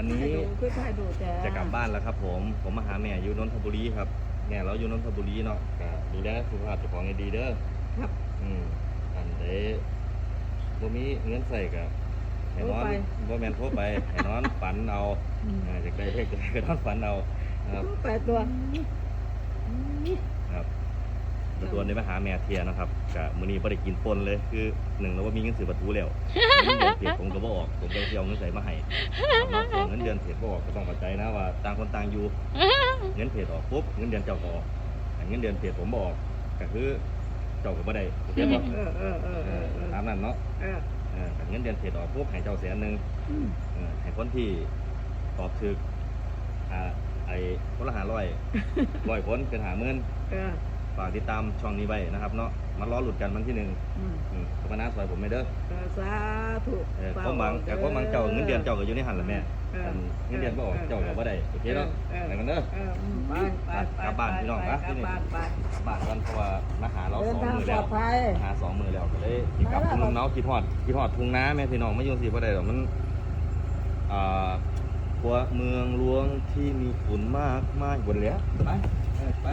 วันนี้ให้ดูคือถ่ายดูแต่จะกลับบ้านแล้วครับ ผม ผมมาหาแม่อยู่นนทบุรีครับแม่เราอยู่นนทบุรีเนาะก็ดูแลสุขภาพเจ้าของให้ดีเด้อครับ อืมอันเด้บ่มีเงินใส่กับให้นอนบ่แม่นโทรไปให้นอนฝันเอาอ่าอยากได้เฮ็ดก็นอนฝันเอานะครับแปดตัว ครับแล้วตัวนี้มาหาแม่เทียนะครับกับมื้อนี้บ่ได้กินปนเลยคือหนึ่งแล้วว่ามีเงินซื้อประตูแล้วเงินเดือนเพียผมก็บ่ออกผมก็สิเอาเงินใส่มาให้ถามว่าเงินเดือนเพจบ่ออกก็ต้องเข้าใจนะว่าต่างคนต่างอยู่เงินเพจออกปุ๊บเงินเดือนเจ้าก็ออกแต่เงินเดือนเพจผมบออกก็คือเจ้าก็บ่ได้โอเคบ่เออเออเออเอเอออเออตามนั้นเนาะเออเออแต่เงินเดือนเพจออกปุ๊บให้เจ้าแสนหนึงอืมเออให้คนที่ตอบถึกอ่าไอ้คนละ500 100คนเป็น50,000เออ ฝากติดตามช่องนี้ไว้นะครับเนาะมารอหลุดกันวันที่หนึ่งอืมอืมขอบคุณนะซอยผมไม่เด้อเออสาธุเออความหวังแต่ความหวังเจ้าเงินเดือนเจ้าก็อยู่ในหันแหละแม่เออ อันเงินเดือนบ่ออกเจ้าก็บ่ได้โอเคเนาะเออ ไปกันเด้อ เอออืมไปไปไปกลับบ้านพี่น้องไปนะกลับบ้านไปบ้านกันเพราะว่ามาหาเราเดิสนองทางมือปลแล้อวดภัย มาหาสองมือแล้วก็เลยสิกลับไม่คุล่ะณน้องคิดฮอดคิดฮอดทุ่งนาแม่พี่น้องไม่ยุ่งสิบ่ได้หรอกมันอ่าหัวเมืองหลวงที่มีฝุ่นมากมายบนแล้วไปเออไป